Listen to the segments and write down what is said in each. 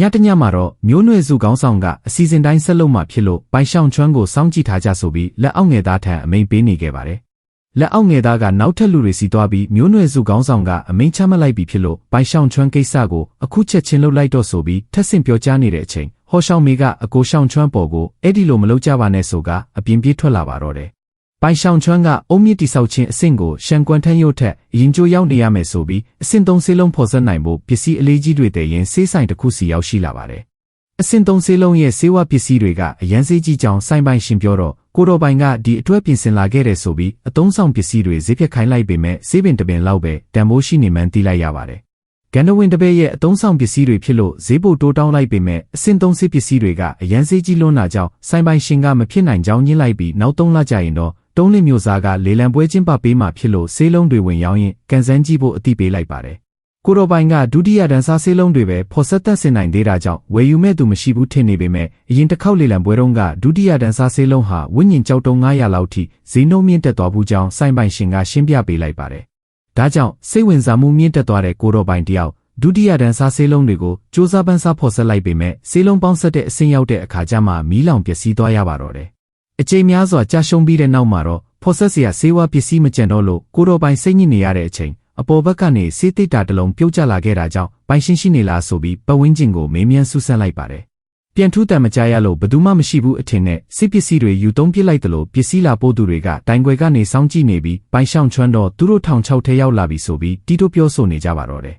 ညတညမှာတော့မျိုးနွယ်စုကောင်းဆောင်ကအစီအစဉ်တိုင်းဆက်လုပ်မှဖြစ်လို့ပိုင်ရှောင်းချွမ်းကိုစောင့်ကြည့်ထားကြဆိုပြီးလက်အောက်ငယ်သားထံအမိန်ပေးနေခဲ့ပါတယ်။လက်အောက်ငယ်သားကနောက်ထပ်လူတွေစီသွားပြီးမျိုးနွယ်စုကောင်းဆောင်ကအမိန်ချမှတ်လိုက်ပြီဖြစ်လို့ပိုင်ရှောင်းချွမ်းကိစ္စကိုအခုချက်ချင်းလုပ်လိုက်တော့ဆိုပြီးထက်ဆင့်ပြောကြားနေတဲ့အချိန်ဟောရှောင်းမေကအကိုရှောင်းချွမ်းပေါ်ကိုအဲ့ဒီလိုမလုပ်ကြပါနဲ့ဆိုကအပြင်းပြေးထွက်လာပါတော့တယ်။ ပိုင်ရှောင်းချွမ်းကအုံမြင့်တိဆောက်ခြင်းအဆင့်ကိုရှန်ကွမ်ထန်းရုတ်ထက်အရင်ကျိုးရောက်နေရမယ်ဆိုပြီးအဆင့်သုံးဆေးလုံးဖော်စက်နိုင်ဖို့ပစ္စည်းအလေးကြီးတွေတည်ရင်ဆေးဆိုင်တစ်ခုစီရောက်ရှိလာပါတယ်။အဆင့်သုံးဆေးလုံးရဲ့ဆေးဝါးပစ္စည်းတွေကအရန်စေးကြီးကြောင်ဆိုင်ပိုင်ရှင်ပြောတော့ကိုတော်ပိုင်ကဒီအတွက်ပြင်ဆင်လာခဲ့တယ်ဆိုပြီးအသုံးဆောင်ပစ္စည်းတွေဈေးဖြတ်ခိုင်းလိုက်ပေမဲ့ဆေးပင်တပင်လောက်ပဲတန်ဖိုးရှိနေမှန်းသိလိုက်ရပါတယ်။ကန်နဝင်းတပည့်ရဲ့အသုံးဆောင်ပစ္စည်းတွေဖြစ်လို့ဈေးပိုတိုးတောင်းလိုက်ပေမဲ့အဆင့်သုံးဆေးပစ္စည်းတွေကအရန်စေးကြီးလွန်းတာကြောင့်ဆိုင်ပိုင်ရှင်ကမဖြစ်နိုင်ကြောင်းညှင်းလိုက်ပြီးနောက်သုံးလကြာရင်တော့ တုံးလင်းမျိုးစားကလေလံပွဲချင်းပပေးမှဖြစ်လို့ဆေးလုံးတွေဝင်ရောင်းရင်ကန်ဆန်းကြည့်ဖို့အတိပေးလိုက်ပါတယ်။ကိုတော်ပိုင်ကဒုတိယတန်းစားဆေးလုံးတွေပဲဖော်ဆက်သက်စင်နိုင်သေးတာကြောင့်ဝယ်ယူမဲ့သူမရှိဘူးထင်နေပေမဲ့အရင်တစ်ခေါက်လေလံပွဲတုန်းကဒုတိယတန်းစားဆေးလုံးဟာဝိညာဉ်ကြောက်တုံး900လောက်ထိဈေးနှုန်းမြင့်တက်သွားဘူးကြောင်းစိုင်းပိုင်ရှင်ကရှင်းပြပေးလိုက်ပါတယ်။ဒါကြောင့်စိတ်ဝင်စားမှုမြင့်တက်သွားတဲ့ကိုတော်ပိုင်တယောက်ဒုတိယတန်းစားဆေးလုံးတွေကိုစ조사ပန်းစားဖော်ဆက်လိုက်ပေမဲ့ဆေးလုံးပေါင်းဆက်တဲ့အဆင့်ရောက်တဲ့အခါကျမှမီးလောင်ပျက်စီးသွားရပါတော့တယ်။ အချိန်များစွာကြာရှုံးပြီးတဲ့နောက်မှာတော့ဖော်ဆက်စရာဆေးဝါးပစ္စည်းမကျန်တော့လို့ကိုတော်ပိုင်စိတ်ညစ်နေရတဲ့အချိန်အပေါ်ဘက်ကနေဆေးသစ်တာတလုံးပြုတ်ကျလာခဲ့တာကြောင့်ပိုင်ရှင်းရှိနေလားဆိုပြီးပဝင်းကျင်ကိုမေးမြန်းဆူဆန်းလိုက်ပါတယ်။ပြန်ထူးတံမကြရလို့ဘသူမှမရှိဘူးအထင်နဲ့စစ်ပစ္စည်းတွေယူသုံးပစ်လိုက်တယ်လို့ပစ္စည်းလာပို့သူတွေကတိုင်ွယ်ကနေစောင့်ကြည့်နေပြီးပိုင်ရှောင်ချွန်းတော့သူတို့ထောင်ချောက်ထဲရောက်လာပြီဆိုပြီးတီတိုပြောဆိုနေကြပါတော့တယ်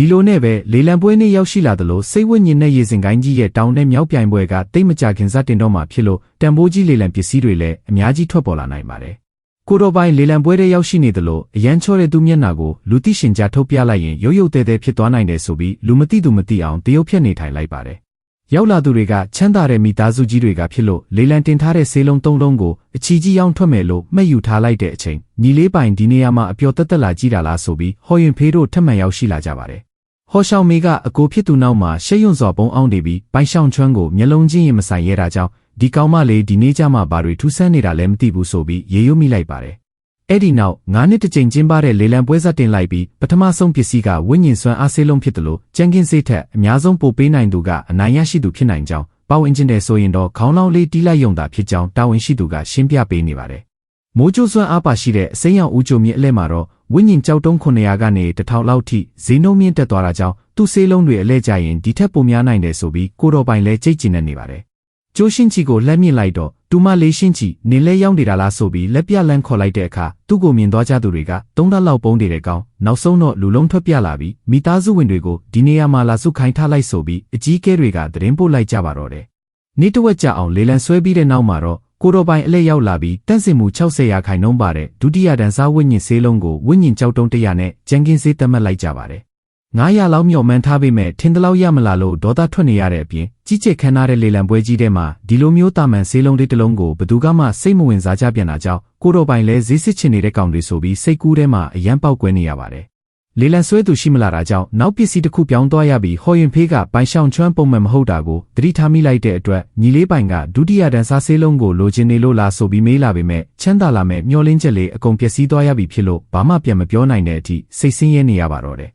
ဒီလိုနဲ့ပဲလေလံပွဲနေ့ရောက်ရှိလာသလိုစိတ်ဝိညာဉ်နဲ့ရေစင်ကိုင်းကြီးရဲ့တောင်နဲ့မြောက်ပြိုင်ပွဲကတိတ်မကြခင်စတင်တော့မှဖြစ်လို့တန်ဖိုးကြီးလေလံပစ္စည်းတွေလည်းအများကြီးထွက်ပေါ်လာနိုင်ပါတယ်။ကိုတော်ပိုင်လေလံပွဲထဲရောက်ရှိနေသလိုအရန်ချောတဲ့သူမျက်နှာကိုလူသိရှင်ကြားထုတ်ပြလိုက်ရင်ရုပ်ရုပ်တဲတဲဖြစ်သွားနိုင်တယ်ဆိုပြီးလူမသိသူမသိအောင်တရုပ်ဖြတ်နေထိုင်လိုက်ပါတယ်။ရောက်လာသူတွေကချမ်းသာတဲ့မိသားစုကြီးတွေကဖြစ်လို့လေလံတင်ထားတဲ့ဆေးလုံးသုံးလုံးကိုအချီကြီးရောက်ထွက်မယ်လို့မှတ်ယူထားလိုက်တဲ့အချိန်ညီလေးပိုင်ဒီနေရာမှာအပျော်တက်တက်လာကြည့်တာလားဆိုပြီးဟော်ရင်ဖေးတို့ထပ်မံရောက်ရှိလာကြပါတယ်။ ဟော်ရှောင်းမေကအကိုဖြစ်သူနောက်မှာရှက်ရွံ့စွာပုံအောင်နေပြီးပိုင်ရှောင်းချွမ်းကိုမျက်လုံးချင်းရင်မဆိုင်ရဲတာကြောင့်ဒီကောင်မလေးဒီနေ့ကျမှဘာတွေထူးဆန်းနေတာလဲမသိဘူးဆိုပြီးရေရွတ်မိလိုက်ပါတယ်။အဲ့ဒီနောက်၅နှစ်တစ်ကြိမ်ကျင်းပတဲ့လေလံပွဲဆက်တင်လိုက်ပြီးပထမဆုံးပစ္စည်းကဝိညာဉ်စွမ်းအားဆေးလုံးဖြစ်တယ်လို့ကြံကင်းစိတ်ထက်အများဆုံးပို့ပေးနိုင်သူကအနိုင်ရရှိသူဖြစ်နိုင်ကြောင်းပါဝင်ခြင်းတဲ့ဆိုရင်တော့ခေါင်းလောင်းလေးတီးလိုက်ယုံတာဖြစ်ကြောင်းတာဝန်ရှိသူကရှင်းပြပေးနေပါတယ်။မိုးကြိုးစွမ်းအားပါရှိတဲ့အစိမ်းရောင်ဦးကြိုမြင့်အလဲမှာတော့ ဝိညာဉ်ကြောက်တုံး900ကနေ1000လောက်ထိဈေးနှုန်းမြင့်တက်သွားတာကြောင့်သူ့ဆေးလုံးတွေအလဲကျရင်ဒီထက်ပိုများနိုင်တယ်ဆိုပြီးကိုတော်ပိုင်လဲကြိတ်ကျင်နေပါတယ်ကျိုးရှင်းချီကိုလှမ်းမြင့်လိုက်တော့တူမလေးရှင်းချီနေလဲရောက်နေတာလားဆိုပြီးလက်ပြလန်းခေါ်လိုက်တဲ့အခါသူ့ကိုမြင်သွားကြသူတွေကသုံးလလောက်ပုံးနေတဲ့ကောင်နောက်ဆုံးတော့လူလုံးထွက်ပြလာပြီးမိသားစုဝင်တွေကိုဒီနေရာမှာလာစုခိုင်းထားလိုက်ဆိုပြီးအကြီးကဲတွေကသတင်းပို့လိုက်ကြပါတော့တယ်။နေ့တဝက်ကြာအောင်လေလံဆွဲပြီးတဲ့နောက်မှာတော့ ကိုတော်ပိုင်အလဲရောက်လာပြီးတန့်စင်မှု60ရာခိုင်နှုန်းပါတဲ့ဒုတိယတန်းစားဝိညာဉ်ဆေးလုံးကိုဝိညာဉ်ကြောက်တုံးတရနဲ့ကြံကင်းဆေးသတ်မှတ်လိုက်ကြပါတယ်900လောက်မြော်မှန်းထားပေမဲ့ထင်တလောက်ရမလာလို့ဒေါသထွက်နေရတဲ့အပြင်ကြီးကျယ်ခမ်းနားတဲ့လေလံပွဲကြီးထဲမှာဒီလိုမျိုးတာမန်ဆေးလုံးလေးတစ်လုံးကိုဘသူကမှစိတ်မဝင်စားကြပြန်တာကြောင့်ကိုတော်ပိုင်လဲဈေးစစ်ချင်နေတဲ့ကောင်တွေဆိုပြီးစိတ်ကူးထဲမှာအယံပေါက်ကွဲနေရပါတယ်။ လေလံဆွဲသူရှိမလာတာကြောင့်နောက်ပစ္စည်းတစ်ခုပြောင်းသွားရပြီးဟော်ရင်ဖေးကပိုင်ရှောင်ချွမ်းပုံမှန်မဟုတ်တာကိုသတိထားမိလိုက်တဲ့အတွက်ညီလေးပိုင်ကဒုတိယတန်းစားဆေးလုံးကိုလိုချင်နေလို့လားဆိုပြီးမေးလာပေမဲ့ချမ်းသာလာမဲ့မျောလင်းချက်လေးအကုန်ပျက်စီးသွားရပြီဖြစ်လို့ဘာမှပြန်မပြောနိုင်တဲ့အထိစိတ်ဆင်းရဲနေရပါတော့တယ်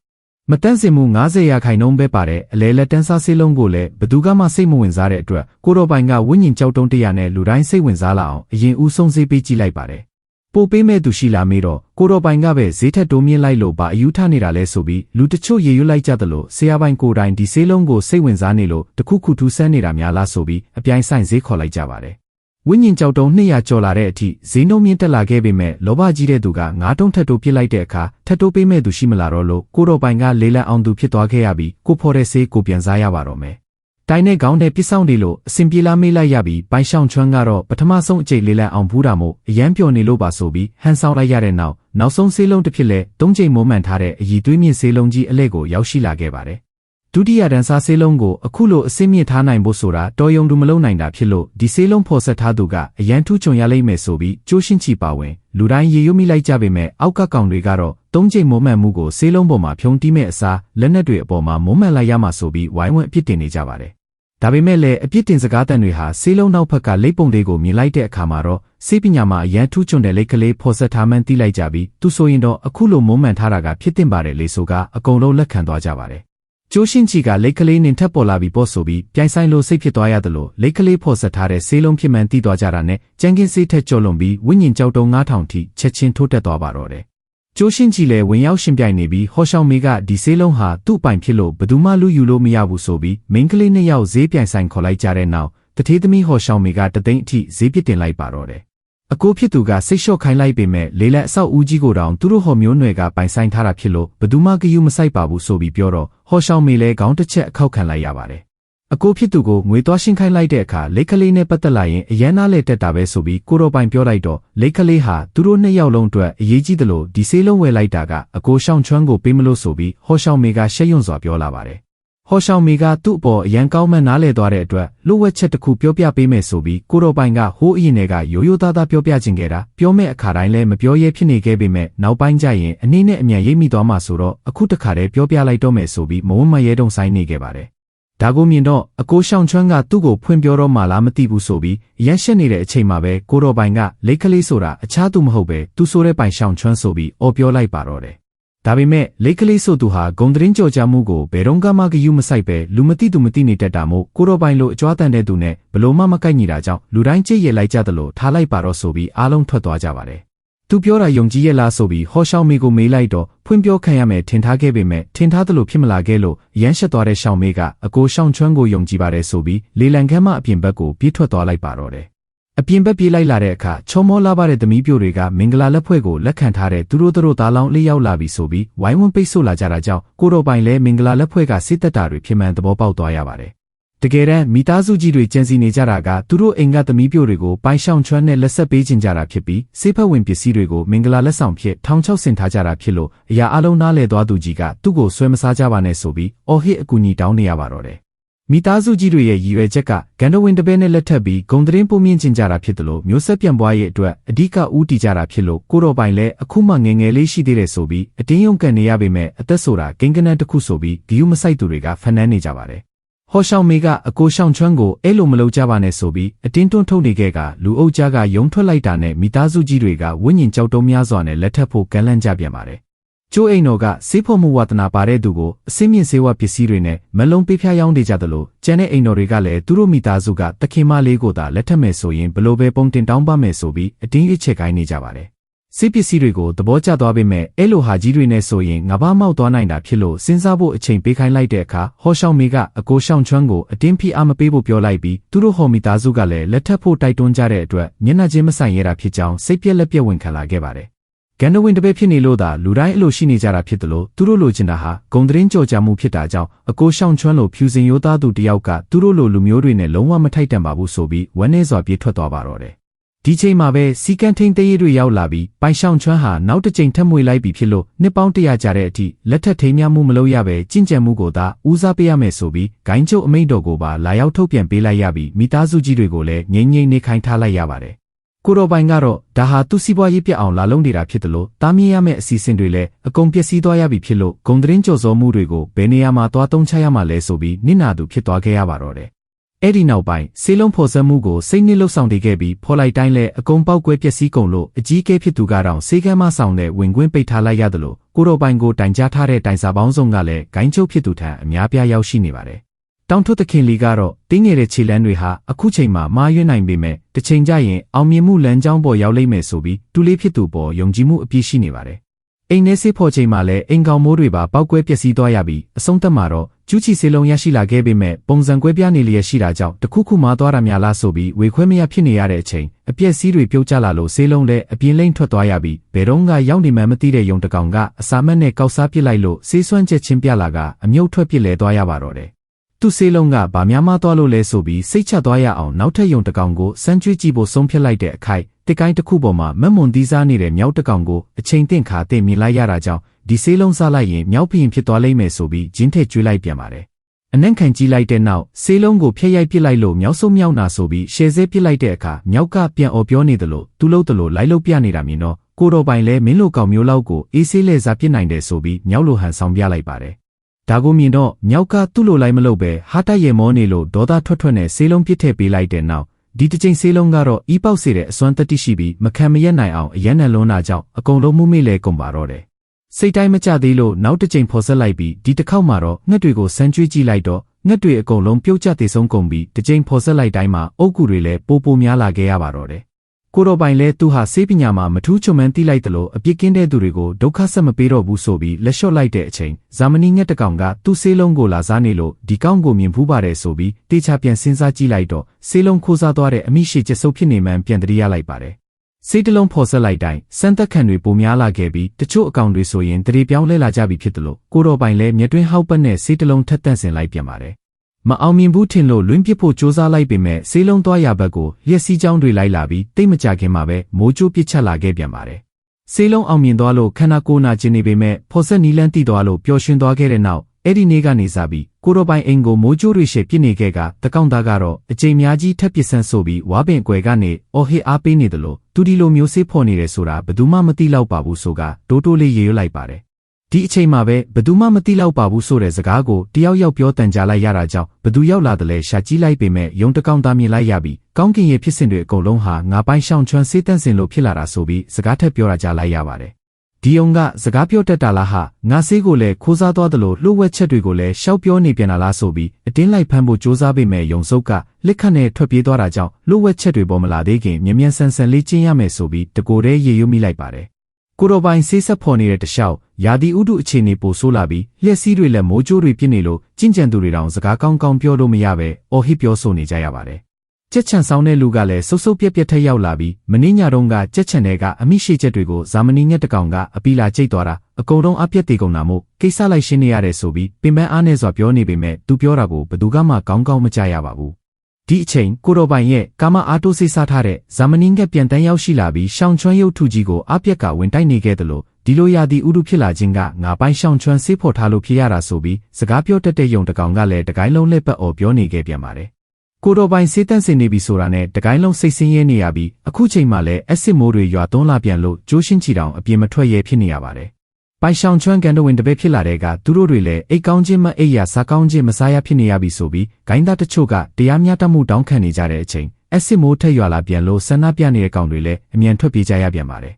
မတန့်စင်မှု90ရာခိုင်နှုန်းပဲပါတဲ့အလဲလက်တန်းစားဆေးလုံးကိုလည်းဘသူကမှစိတ်မဝင်စားတဲ့အတွက်ကိုတော်ပိုင်ကဝိညာဉ်ကြောက်တုံးတရနဲ့လူတိုင်းစိတ်ဝင်စားလာအောင်အရင်ဦးဆုံးစေးပေးကြည့်လိုက်ပါတယ်။ ပို့ပေးမဲ့သူရှိလာမေးတော့ကိုတော်ပိုင်ကပဲဈေးထက်တိုးမြင့်လိုက်လို့ပါအယူထနေတာလဲဆိုပြီးလူတချို့ရေရွတ်လိုက်ကြသလိုဆရာပိုင်ကိုတိုင်ဒီဆေးလုံးကိုစိတ်ဝင်စားနေလို့တခုခုထူးဆန်းနေတာများလားဆိုပြီးအပြိုင်ဆိုင်ဈေးခေါ်လိုက်ကြပါတယ်ဝိညာဉ်ကြောက်တုံး200ကျော်လာတဲ့အထိဈေးနှုန်းမြင့်တက်လာခဲ့ပေမဲ့လောဘကြီးတဲ့သူကငါးတုံးထက်တိုးပစ်လိုက်တဲ့အခါထက်တိုးပေးမဲ့သူရှိမလာတော့လို့ကိုတော်ပိုင်ကလေးလံအောင်သူဖြစ်သွားခဲ့ရပြီးကိုဖော်တဲ့ဆေးကိုပြန်စားရပါတော့မယ်။ တိုင်းနဲ့ခေါင်းတဲ့ပစ်ဆောင်တွေလို့အစင်ပြေလာမေးလိုက်ရပြီးပိုင်ရှောင်းချွမ်းကတော့ပထမဆုံးအကြိမ်လေးလံအောင်ဘူးတာမို့အရန်ပျော်နေလို့ပါဆိုပြီးဟန်ဆောင်လိုက်ရတဲ့နောက်နောက်ဆုံးဆေးလုံးတစ်ဖြစ်လဲသုံးချိန်မိုးမှန်ထားတဲ့အည်သွေးမြင့်ဆေးလုံးကြီးအလဲကိုရောက်ရှိလာခဲ့ပါတယ်ဒုတိယတန်းစားဆေးလုံးကိုအခုလိုအစင်းမြင့်ထားနိုင်ဖို့ဆိုတာတော်ယုံသူမလုံနိုင်တာဖြစ်လို့ဒီဆေးလုံးဖော်ဆက်ထားသူကအရန်ထူးချွန်ရလိမ့်မယ်ဆိုပြီးကြိုးရှင်းချပါဝင်လူတိုင်းရေရွမိလိုက်ကြပေမဲ့အောက်ကကောင်တွေကတော့သုံးချိန်မိုးမှန်မှုကိုဆေးလုံးပေါ်မှာဖြုံတီးမဲ့အစားလက်နက်တွေအပေါ်မှာမိုးမှန်လိုက်ရမှာဆိုပြီးဝိုင်းဝန်းအပြစ်တင်နေကြပါတယ် ဒါပေမဲ့လည်းအပြစ်တင်စကားတန်တွေဟာဆေးလုံးနောက်ဘက်ကလိပ်ပုံတွေကိုမြင်လိုက်တဲ့အခါမှာတော့ဆေးပညာမှာအရန်ထူးချွန်တဲ့လိပ်ကလေးဖော်ဆက်ထားမှန်းသိလိုက်ကြပြီးသူဆိုရင်တော့အခုလိုမိုးမှန်ထားတာကဖြစ်တင်ပါတယ်လေဆိုကအကုန်လုံးလက်ခံသွားကြပါတယ်ကျိုးရှင်းချီကလိတ်ကလေးနင်ထက်ပေါ်လာပြီးပေါ့ဆိုပြီးပြိုင်ဆိုင်လို့စိတ်ဖြစ်သွားရသလိုလိတ်ကလေးဖော်ဆက်ထားတဲ့ဆေးလုံးဖြစ်မှန်တိသွားကြတာနဲ့ကြမ်းကင်းဆေးထက်ကျော်လွန်ပြီးဝိညာဉ်ကြောက်တုံ9000ထိချက်ချင်းထိုးတက်သွားပါတော့တယ်။ ကျိုးရှင်းချီလည်းဝင်ရောက်ရှင်ပြိုင်နေပြီးဟော်ရှောင်းမေကဒီဆေးလုံးဟာသူ့ပိုင်ဖြစ်လို့ဘယ်သူမှလူယူလို့မရဘူးဆိုပြီးမိန်းကလေးနှစ်ယောက်ဈေးပြိုင်ဆိုင်ခေါ်လိုက်ကြတဲ့နောက်တထေးသမီးဟော်ရှောင်းမေကတသိန်းအထိဈေးပစ်တင်လိုက်ပါတော့တယ်။အကိုဖြစ်သူကစိတ်လျှော့ခိုင်းလိုက်ပေမဲ့လေလက်အဆောက်ဦးကြီးကိုတောင်သူတို့ဟော်မျိုးနွယ်ကပိုင်ဆိုင်ထားတာဖြစ်လို့ဘယ်သူမှဂယုမဆိုင်ပါဘူးဆိုပြီးပြောတော့ဟော်ရှောင်းမေလည်းခေါင်းတစ်ချက်အခောက်ခံလိုက်ရပါတယ်။ အကိုဖြစ်သူကိုငွေသွားရှင်းခိုင်းလိုက်တဲ့အခါလိတ်ကလေးနဲ့ပတ်သက်လာရင်အရန်နာလေတက်တာပဲဆိုပြီးကိုတော်ပိုင်ပြောလိုက်တော့လိတ်ကလေးဟာသူတို့နှစ်ယောက်လုံးအတွက်အရေးကြီးတယ်လို့ဒီဆေးလုံးဝယ်လိုက်တာကအကိုရှောင်းချွမ်းကိုပေးမလို့ဆိုပြီးဟော်ရှောင်းမေကရှက်ရွံ့စွာပြောလာပါတယ်။ဟော်ရှောင်းမေကသူ့အပေါ်အရန်ကောင်းမှန်းနားလဲသွားတဲ့အတွက်လိုဝက်ချက်တစ်ခုပြောပြပေးမယ်ဆိုပြီးကိုတော်ပိုင်ကဟိုးအရင်တွေကရိုးရိုးသားသားပြောပြခြင်းခဲ့တာပြောမဲ့အခါတိုင်းလည်းမပြောရဲဖြစ်နေခဲ့ပေမဲ့နောက်ပိုင်းကျရင်အနည်းနဲ့အမြန်ရိပ်မိသွားမှဆိုတော့အခုတခါတည်းပြောပြလိုက်တော့မယ်ဆိုပြီးမဝမရဲတုံဆိုင်နေခဲ့ပါတယ်။ ဒါကိုမြင်တော့အကိုရှောင်းချွမ်းကသူ့ကိုဖွင့်ပြောတော့မှလားမသိဘူးဆိုပြီးရန်ရှက်နေတဲ့အချိန်မှာပဲကိုတော်ပိုင်ကလိတ်ကလေးဆိုတာအခြားသူမဟုတ်ပဲသူဆိုတဲ့ပိုင်ရှောင်းချွမ်းဆိုပြီးအော်ပြောလိုက်ပါတော့တယ်။ဒါပေမဲ့လိတ်ကလေးဆိုသူဟာဂုံတရင်ကြော်ကြမှုကိုဘယ်တော့မှဂယုမဆိုင်ပဲလူမသိသူမသိနေတတ်တာမို့ကိုတော်ပိုင်လိုအကြွားတန်တဲ့သူနဲ့ဘလို့မှမကိုက်ညီတာကြောင့်လူတိုင်းကြိတ်ရလိုက်ကြသလိုထားလိုက်ပါတော့ဆိုပြီးအားလုံးထွက်သွားကြပါတယ်။ သူပြောတာယုံကြည်ရဲ့လားဆိုပြီးဟောရှောင်းမေကိုမေးလိုက်တော့ဖွင့်ပြောခံရမယ်ထင်ထားခဲ့ပေမဲ့ထင်ထားသလိုဖြစ်မလာခဲ့လို့ရမ်းရှက်သွားတဲ့ရှောင်းမေကအကိုရှောင်းချွမ်းကိုယုံကြည်ပါတယ်ဆိုပြီးလေလံခမ်းမအပြင်ဘက်ကိုပြေးထွက်သွားလိုက်ပါတော့တယ်။အပြင်ဘက်ပြေးလိုက်လာတဲ့အခါချောမောလာပါတဲ့သမီးပြိုတွေကမင်္ဂလာလက်ဖွဲ့ကိုလက်ခံထားတဲ့သူတို့တို့သားလောင်းလေးရောက်လာပြီဆိုပြီးဝိုင်းဝန်းပိတ်ဆို့လာကြတာကြောင့်ကိုတော်ပိုင်လည်းမင်္ဂလာလက်ဖွဲ့ကစစ်တပ်တာတွေဖြစ်မှန်သဘောပေါက်သွားရပါတယ်။ တကယ်တမ်းမိသားစုကြီးတွေကြံစီနေကြတာကသူတို့အိမ်ကသမီးပြိုတွေကိုပိုင်ရှောင်းချွမ်းနဲ့လက်ဆက်ပေးခြင်းကြတာဖြစ်ပြီးစေဖက်ဝင်ပစ္စည်းတွေကိုမင်္ဂလာလက်ဆောင်ဖြစ်ထောင်ချောက်ဆင်ထားကြတာဖြစ်လို့အရာအလုံးနားလဲသွားသူကြီးကသူ့ကိုဆွဲမစားကြပါနဲ့ဆိုပြီးအော်ဟစ်အကူအညီတောင်းနေရပါတော့တယ်။မိသားစုကြီးတွေရဲ့ရည်ရွယ်ချက်ကဂန္ဓဝင်တပည့်နဲ့လက်ထပ်ပြီးဂုံတရင်ပုံမြင့်ကျင်ကြတာဖြစ်တယ်လို့မျိုးဆက်ပြန်ပွားရဲ့အတွက်အဓိကဦးတည်ကြတာဖြစ်လို့ကိုတော်ပိုင်လည်းအခုမှငယ်ငယ်လေးရှိသေးတယ်ဆိုပြီးအတင်းယုံကန်နေရပေမဲ့အသက်ဆိုတာဂိင်ကနန်တစ်ခုဆိုပြီးဂီယူမဆိုင်သူတွေကဖန်နန်းနေကြပါတယ်။ ဟောရှောင်းမေကအကိုရှောင်းချွမ်းကိုအဲ့လိုမလုပ်ကြပါနဲ့ဆိုပြီးအတင်းတွန်းထုတ်နေခဲ့ကလူအုပ်ကြားကယုံထွက်လိုက်တာနဲ့မိသားစုကြီးတွေကဝိညာဉ်ကြောက်တုံးများစွာနဲ့လက်ထပ်ဖို့ကမ်းလှမ်းကြပြန်ပါတယ်။ကျိုးအိမ်တော်ကစေးဖို့မှုဝါသနာပါတဲ့သူကိုအစင်းမြင့်စေဝါပစ္စည်းတွေနဲ့မလုံးပေးဖျားရောင်းနေကြသလိုကျန်တဲ့အိမ်တော်တွေကလည်းသူတို့မိသားစုကတခင်မလေးကိုသာလက်ထပ်မယ်ဆိုရင်ဘလို့ပဲပုံတင်တောင်းပါမယ်ဆိုပြီးအတင်းအချက်ကိုင်းနေကြပါတယ်။ စေးပစ္စည်းတွေကိုသဘောကျသွားပေမဲ့အဲ့လိုဟာကြီးတွေနဲ့ဆိုရင်ငဘာမောက်သွားနိုင်တာဖြစ်လို့စဉ်းစားဖို့အချိန်ပေးခိုင်းလိုက်တဲ့အခါဟောရှောင်းမေကအကိုရှောင်းချွမ်းကိုအတင်းဖိအားမပေးဖို့ပြောလိုက်ပြီးသူတို့ဟော်မိသားစုကလည်းလက်ထပ်ဖို့တိုက်တွန်းကြတဲ့အတွက်မျက်နှာချင်းမဆိုင်ရတာဖြစ်ကြောင်းစိတ်ပြက်လက်ပြက်ဝင်ခံလာခဲ့ပါတယ်ဂန်ဒဝင်တပည့်ဖြစ်နေလို့သာလူတိုင်းအလိုရှိနေကြတာဖြစ်တယ်လို့သူတို့လိုချင်တာဟာဂုံတရင်ကြော်ကြမှုဖြစ်တာကြောင့်အကိုရှောင်းချွမ်းလိုဖြူစင်ရိုးသားသူတယောက်ကသူတို့လိုလူမျိုးတွေနဲ့လုံးဝမထိုက်တန်ပါဘူးဆိုပြီးဝမ်းနည်းစွာပြေးထွက်သွားပါတော့တယ်။ ဒီချိန်မှာပဲစီကန်ထိန်တရေတွေရောက်လာပြီးပိုင်ရှောင်းချွမ်းဟာနောက်တစ်ချိန်ထပ်မွေလိုက်ပြီဖြစ်လို့နှစ်ပေါင်းတရာကြာတဲ့အထိလက်ထက်ထိမ်းမြမှုမလုပ်ရပဲကြင်ကြံမှုကိုသာဦးစားပေးရမယ်ဆိုပြီးဂိုင်းချုပ်အမိန့်တော်ကိုပါလာရောက်ထုတ်ပြန်ပေးလိုက်ရပြီးမိသားစုကြီးတွေကိုလည်းငြိမ်ငြိမ်နေခိုင်းထားလိုက်ရပါတယ်ကိုတော်ပိုင်ကတော့ဒါဟာသူ့စီးပွားရေးပြက်အောင်လာလုံးနေတာဖြစ်တယ်လို့တားမြင်ရမယ့်အစီအစဉ်တွေလည်းအကုန်ပျက်စီးသွားရပြီဖြစ်လို့ဂုံသတင်းကြော်စောမှုတွေကိုဘယ်နေရာမှာသွားသုံးချရမှာလဲဆိုပြီးနစ်နာသူဖြစ်သွားခဲ့ရပါတော့တယ်။ အဲ့ဒီနောက်ပိုင်းဆေးလုံးဖော်စက်မှုကိုစိတ်နစ်လှုပ်ဆောင်တည်ခဲ့ပြီးဖော်လိုက်တိုင်းလဲအကုန်ပေါက်ကွဲပျက်စီးကုန်လို့အကြီးအကဲဖြစ်သူကတော့ဆေးကမ်းမဆောင်တဲ့ဝင်ခွင့်ပိတ်ထားလိုက်ရတယ်လို့ကိုတော်ပိုင်ကိုတိုင်ကြားထားတဲ့တိုင်စာပေါင်းစုံကလည်းဂိုင်းချုပ်ဖြစ်သူထံအများပြားရောက်ရှိနေပါတယ်တောင်ထွတ်သခင်လီကတော့တင်းငယ်တဲ့ခြေလမ်းတွေဟာအခုချိန်မှာမာရွေးနိုင်ပေမဲ့တစ်ချိန်ကျရင်အောင်မြင်မှုလမ်းကြောင်းပေါ်ရောက်လိမ့်မယ်ဆိုပြီးတူလေးဖြစ်သူပေါ်ယုံကြည်မှုအပြည့်ရှိနေပါတယ်။အိမ်ထဲဆေးဖော်ချိန်မှာလည်းအိမ်ကောင်မိုးတွေပါပောက်ကွဲပျက်စီးသွားရပြီးအဆုံးသတ်မှာတော့ ကျူးချီဆေးလုံးရရှိလာခဲ့ပေမဲ့ပုံစံကွဲပြားနေလျက်ရှိတာကြောင့်တခုခုမှသွားတာများလားဆိုပြီးဝေခွဲမရဖြစ်နေရတဲ့အချိန်အပြက်စီးတွေပြုတ်ကျလာလို့ဆေးလုံးလည်းအပြင်းလိမ့်ထွက်သွားရပြီးဘယ်တော့ကရောက်နေမှမသိတဲ့ယုံတကောင်ကအစာမက်နဲ့ကောက်စားပစ်လိုက်လို့ဆေးစွမ်းချက်ချင်းပြလာကအမြုပ်ထွက်ပစ်လဲသွားရပါတော့တယ်သူ့ဆေးလုံးကဗာများမသွားလို့လဲဆိုပြီးစိတ်ချသွားရအောင်နောက်ထပ်ယုံတကောင်ကိုစမ်းကျွေးကြည့်ဖို့ဆုံးဖြတ်လိုက်တဲ့အခိုက်တစ်ကိုင်းတစ်ခုပေါ်မှာမက်မွန်သီးစားနေတဲ့မြောက်တကောင်ကိုအချိန်တင့်ခါတင်မြင်လိုက်ရတာကြောင့် ဒီဆေးလုံးစားလိုက်ရင်မြောက်ဖရင်ဖြစ်သွားလိမ့်မယ်ဆိုပြီးဂျင်းထက်ကျွေးလိုက်ပြန်ပါတယ်အနန့်ခံကြည့်လိုက်တဲ့နောက်ဆေးလုံးကိုဖျက်ရိုက်ပစ်လိုက်လို့မြောက်ဆုံးမြောက်နာဆိုပြီးရှယ်စဲပစ်လိုက်တဲ့အခါမြောက်ကပြန်អော်ပြောနေတယ်လို့သူ့လို့တလို့လိုက်လို့ပြနေတာမြင်တော့ကိုတော်ပိုင်လဲမင်းလိုကောင်မျိုးလောက်ကိုအေးဆေးလဲစားပစ်နိုင်တယ်ဆိုပြီးမြောက်လိုဟန်ဆောင်ပြလိုက်ပါတယ်ဒါကိုမြင်တော့မြောက်ကသူ့လိုလိုက်မလို့ပဲဟာတိုက်ရဲမောနေလို့ဒေါသထွက်ထွက်နဲ့ဆေးလုံးပစ်ထည့်ပေးလိုက်တဲ့နောက်ဒီတစ်ချိန်ဆေးလုံးကတော့ဤပေါက်စေတဲ့အစွမ်းတတိရှိပြီးမခံမရက်နိုင်အောင်အရန်နဲ့လွန်းတာကြောင့်အကုန်လုံးမှုမေ့လဲကုန်ပါတော့တယ် စိတ်တိုင်းမကြသေးလို့နောက်တစ်ကြိမ်ဖော်ဆက်လိုက်ပြီးဒီတစ်ခေါက်မှာတော့ငှက်တွေကိုစမ်းကျွေးကြည့်လိုက်တော့ငှက်တွေအကုန်လုံးပြုတ်ကျသေးဆုံးကုန်ပြီးတစ်ကြိမ်ဖော်ဆက်လိုက်တိုင်းမှာအုတ်ကူတွေလည်းပိုပိုများလာခဲ့ရပါတော့တယ်။ကိုတော်ပိုင်လဲသူဟာစေးပညာမှာမထူးချွန်မှန်းသိလိုက်တယ်လို့အပြစ်ကင်းတဲ့သူတွေကိုဒုက္ခဆက်မပေးတော့ဘူးဆိုပြီးလက်လျှော့လိုက်တဲ့အချိန်ဇာမနီငှက်တကောင်ကသူ့ဆေးလုံးကိုလာစားနေလို့ဒီကောင်ကိုမြင်ဖူးပါတယ်ဆိုပြီးတေချာပြန်စဉ်းစားကြည့်လိုက်တော့ဆေးလုံးခိုးစားသွားတဲ့အမိရှိကျဆုပ်ဖြစ်နေမှန်းပြန်တရိရလိုက်ပါတယ်။ စေးတလုံးဖော်ဆက်လိုက်တိုင်းစမ်းသက်ခံတွေပိုများလာခဲ့ပြီးတချို့အကောင်တွေဆိုရင်တရေပြောင်းလဲလာကြပြီဖြစ်တယ်လို့ကိုတော်ပိုင်လဲမြတွင်းဟောက်ပတ်နဲ့စေးတလုံးထက်တန့်စင်လိုက်ပြန်ပါတယ်မအောင်မြင်ဘူးထင်လို့လွင်းပစ်ဖို့ကြိုးစားလိုက်ပေမဲ့ဆေးလုံးသွားရဘက်ကိုလျက်စီးကြောင်းတွေလိုက်လာပြီးတိတ်မကြခင်မှာပဲမိုးကြိုးပစ်ချက်လာခဲ့ပြန်ပါတယ်။ဆေးလုံးအောင်မြင်သွားလို့ခန္ဓာကိုယ်နာကျင်နေပေမဲ့ဖော်ဆက်နီလန်းတိသွားလို့ပျော်ရွှင်သွားခဲ့တဲ့နောက် အဲ့ဒီနေ့ကနေစပြီးကိုတော်ပိုင်အိမ်ကိုမိုးကြိုးတွေရှေ့ပြစ်နေခဲ့ကတကောင်သားကတော့အချိန်များကြီးထက်ပစ်ဆန်းဆိုပြီးဝါပင်အကွယ်ကနေအော်ဟစ်အားပေးနေတယ်လို့သူဒီလိုမျိုးဆေးဖော်နေတယ်ဆိုတာဘယ်သူမှမသိတော့ပါဘူးဆိုကတိုးတိုးလေးရေရွလိုက်ပါတယ်ဒီအချိန်မှာပဲဘသူမှမသိတော့ပါဘူးဆိုတဲ့စကားကိုတယောက်ယောက်ပြောတန်ကြလိုက်ရတာကြောင့်ဘသူရောက်လာတယ်လဲရှာကြည့်လိုက်ပေမဲ့ယုံတကောင်သားမြင်လိုက်ရပြီးကောင်းကင်ရဲ့ဖြစ်စဉ်တွေအကုန်လုံးဟာငါပိုင်းရှောင်းချွမ်းစေးတန့်စင်လို့ဖြစ်လာတာဆိုပြီးစကားထက်ပြောတာကြားလိုက်ရပါတယ် ဒီုံကစကားပြောတတ်တာလားဟာငါဆေးကိုလည်းခိုးစားသွားတယ်လို့လှုပ်ဝက်ချက်တွေကိုလည်းရှောက်ပြောနေပြန်လာလားဆိုပြီးအတင်းလိုက်ဖမ်းဖို့စ조사ပေမဲ့ယုံစုပ်ကလက်ခတ်နဲ့ထွက်ပြေးသွားတာကြောင့်လှုပ်ဝက်ချက်တွေပေါ်မလာသေးခင်မြ мян ဆန်ဆန်လေးကျင်းရမယ်ဆိုပြီးတကိုယ်တည်းရေရွမိလိုက်ပါတယ်ကိုတော်ပိုင်ဆေးဆက်ဖော်နေတဲ့တခြားရာသီဥတုအခြေအနေပိုဆိုးလာပြီးလျှက်စီးတွေလည်းမိုးကြိုးတွေပြစ်နေလို့ကျင့်ကြံသူတွေတောင်စကားကောင်းကောင်းပြောလို့မရပဲအော်ဟစ်ပြောဆိုနေကြရပါတယ်။ ကြက်ချန်ဆောင်တဲ့လူကလည်းစုပ်စုပ်ပြက်ပြက်ထက်ရောက်လာပြီးမင်းညတုန်းကကြက်ချန်တွေကအမိရှိချက်တွေကိုဇာမနီညက်တကောင်ကအပီလာကျိတ်သွားတာအကုန်လုံးအပြက်တေကုန်တာမို့ကိစ္စလိုက်ရှင်းနေရတယ်ဆိုပြီးပင်ပန်းအားနဲ့စွာပြောနေပေမဲ့သူပြောတာကိုဘယ်သူမှကောင်းကောင်းမကြားရပါဘူးဒီအချိန်ကိုတော်ပိုင်ရဲ့ကာမအားတိုးစိတ်စားထားတဲ့ဇာမနီငက်ပြန်တန်းရောက်ရှိလာပြီးရှောင်းချွမ်းရုပ်ထုကြီးကိုအပြက်ကဝင်တိုက်နေခဲ့တယ်လို့ဒီလိုရာသီဥတုဖြစ်လာခြင်းကငါပိုင်းရှောင်းချွမ်းဆေးဖော်ထားလို့ဖြစ်ရတာဆိုပြီးစကားပြောတတ်တဲ့ယုံတကောင်ကလည်းတကိုင်းလုံးလက်ပတ်အော်ပြောနေခဲ့ပြန်ပါတယ် ကိုတော်ပိုင်စေးတန့်စင်နေပြီဆိုတာနဲ့တကိုင်းလုံးစိတ်ဆင်းရဲနေရပြီးအခုချိန်မှလည်းအက်စစ်မိုးတွေရွာသွန်းလာပြန်လို့ကျိုးရှင်းချီတောင်အပြင်မထွက်ရဲဖြစ်နေရပါတယ်ပိုင်ရှောင်ချွမ်းကန်တဝင်တပည့်ဖြစ်လာတဲ့ကသူတို့တွေလည်းအိတ်ကောင်းခြင်းမအိတ်ရစားကောင်းခြင်းမစားရဖြစ်နေရပြီဆိုပြီးဂိုင်းသားတချို့ကတရားမျှတမှုတောင်းခံနေကြတဲ့အချိန်အက်စစ်မိုးထက်ရွာလာပြန်လို့ဆန္ဒပြနေတဲ့ကောင်တွေလည်းအမြန်ထွက်ပြေးကြရပြန်ပါတယ်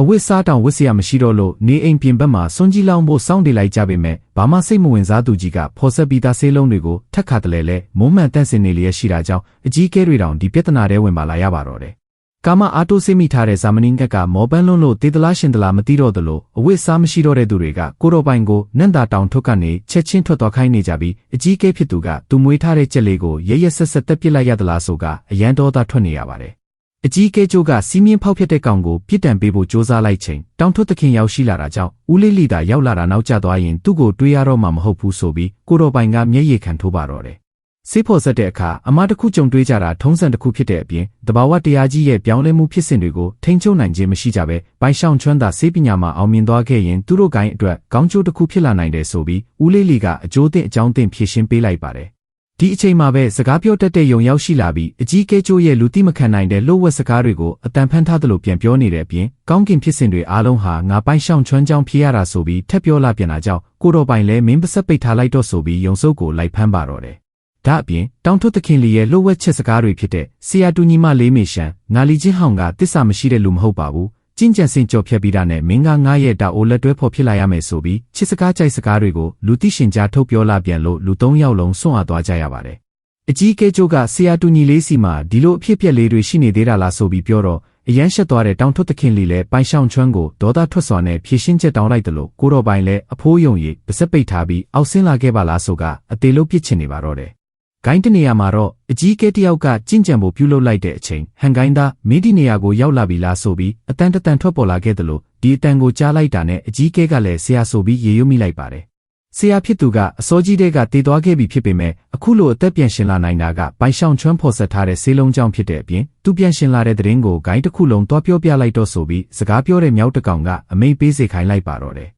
အဝတ်စားတောင်ဝတ်စရာမရှိတော့လို့နေအိမ်ပြင်ဘက်မှာစွန်ကြီးလောင်ဖို့စောင့်နေလိုက်ကြပေမဲ့ဘာမှစိတ်မဝင်စားသူကြီးကဖော်ဆက်ပြီးသားဆေးလုံးတွေကိုထက်ခါတလဲလဲမုံမှန်တန့်စင်နေလျက်ရှိတာကြောင့်အကြီးကဲတွေတောင်ဒီပြဿနာတွေဝင်ပါလာရပါတော့တယ်ကာမအားတိုးစိမိထားတဲ့ဇာမနင်းကက်ကမောပန်းလွန်းလို့တေးသလားရှင်သလားမသိတော့သလိုအဝတ်စားမရှိတော့တဲ့သူတွေကကိုတော်ပိုင်ကိုနန့်တာတောင်ထုတ်ကနေချက်ချင်းထွက်သွားခိုင်းနေကြပြီးအကြီးကဲဖြစ်သူကသူမွေးထားတဲ့ကြက်လေးကိုရရဆက်ဆက်တက်ပစ်လိုက်ရသလားဆိုကအရန်တော်သားထွက်နေရပါတယ် အကြီးကဲကျိုးကစီးမြင့်ဖောက်ဖျက်တဲ့ကောင်ကိုပြစ်ဒဏ်ပေးဖို့စ조사လိုက်ချိန်တောင်ထွတ်သခင်ရောက်ရှိလာတာကြောင့်ဦးလေးလီတာရောက်လာတာနောက်ကျသွားရင်သူ့ကိုတွေးရတော့မှမဟုတ်ဘူးဆိုပြီးကိုတော်ပိုင်ကမျက်ရည်ခံထိုးပါတော့တယ်စေးဖော်ဆက်တဲ့အခါအမတစ်ခုကြုံတွေးကြတာထုံးစံတစ်ခုဖြစ်တဲ့အပြင်တဘာဝတရားကြီးရဲ့ပြောင်းလဲမှုဖြစ်စဉ်တွေကိုထိန်းချုပ်နိုင်ခြင်းမရှိကြဘဲပိုင်ရှောင်ချွမ်းသာစေးပညာမှာအောင်မြင်သွားခဲ့ရင်သူတို့ဂိုင်းအတွက်ကောင်းကျိုးတစ်ခုဖြစ်လာနိုင်တယ်ဆိုပြီးဦးလေးလီကအကျိုးသင့်အကြောင်းသင့်ဖြည့်ရှင်းပေးလိုက်ပါတယ် ဒီအချိန်မှာပဲစကားပြောတတ်တဲ့ယုံရောက်ရှိလာပြီးအကြီးကဲကျိုးရဲ့လူတိမခံနိုင်တဲ့လို့ဝက်စကားတွေကိုအတန်ဖန်းထားသလိုပြန်ပြောနေတဲ့အပြင်ကောင်းကင်ဖြစ်စဉ်တွေအားလုံးဟာငါပိုင်ရှောင်ချွမ်းကြောင်းဖြစ်ရတာဆိုပြီးထက်ပြောလာပြန်တာကြောင့်ကိုတော်ပိုင်လည်းမင်းပစက်ပိတ်ထားလိုက်တော့ဆိုပြီးယုံစုပ်ကိုလိုက်ဖမ်းပါတော့တယ်။ဒါအပြင်တောင်ထွတ်သခင်လီရဲ့လှုပ်ဝက်ချက်စကားတွေဖြစ်တဲ့ဆီယာတူညီမလေးမေရှန်ငါလီချင်းဟောင်ကတစ္ဆာမရှိတဲ့လူမဟုတ်ပါဘူး ကျင့်ကြံစင်ကြော်ဖြတ်ပြီးတာနဲ့မင်းကငါရဲ့တာအိုလက်တွဲဖော်ဖြစ်လာရမယ်ဆိုပြီးချစ်စကားကြိုက်စကားတွေကိုလူသိရှင်ကြားထုတ်ပြောလာပြန်လို့လူသုံးယောက်လုံးစွန့်အားသွားကြရပါတယ်အကြီးကဲကျိုးကဆရာတူညီလေးစီမှာဒီလိုအဖြစ်ပြက်လေးတွေရှိနေသေးတာလားဆိုပြီးပြောတော့အရန်ရှက်သွားတဲ့တောင်ထွတ်သခင်လီလည်းပိုင်ရှောင်ချွမ်းကိုဒေါသထွက်စွာနဲ့ဖြည့်ရှင်းချက်တောင်းလိုက်တယ်လို့ကိုတော်ပိုင်လည်းအဖိုးယုံရီပါစက်ပိတ်ထားပြီးအောက်ဆင်းလာခဲ့ပါလားဆိုကအသေးလုံးပြစ်ချင်နေပါတော့တယ်။ ဂိုင်းတနေရာမှာတော့အကြီးကဲတယောက်ကကြင့်ကြံဖို့ပြုလုပ်လိုက်တဲ့အချိန်ဟန်ဂိုင်းသားမင်းဒီနေရာကိုရောက်လာပြီလားဆိုပြီးအတန်တတန်ထွက်ပေါ်လာခဲ့တယ်လို့ဒီအတန်ကိုကြားလိုက်တာနဲ့အကြီးကဲကလည်းဆရာဆိုပြီးရေရွမိလိုက်ပါတယ်ဆရာဖြစ်သူကအစောကြီးတဲ့ကတည်သွားခဲ့ပြီဖြစ်ပေမဲ့အခုလိုအသက်ပြန်ရှင်လာနိုင်တာကပိုင်ရှောင်ချွမ်းဖော်ဆက်ထားတဲ့ဆေးလုံးကြောင့်ဖြစ်တဲ့အပြင်သူပြန်ရှင်လာတဲ့သတင်းကိုဂိုင်းတစ်ခုလုံးတွားပြောပြလိုက်တော့ဆိုပြီးစကားပြောတဲ့မြောက်တကောင်ကအမိန်ပေးစေခိုင်းလိုက်ပါတော့တယ်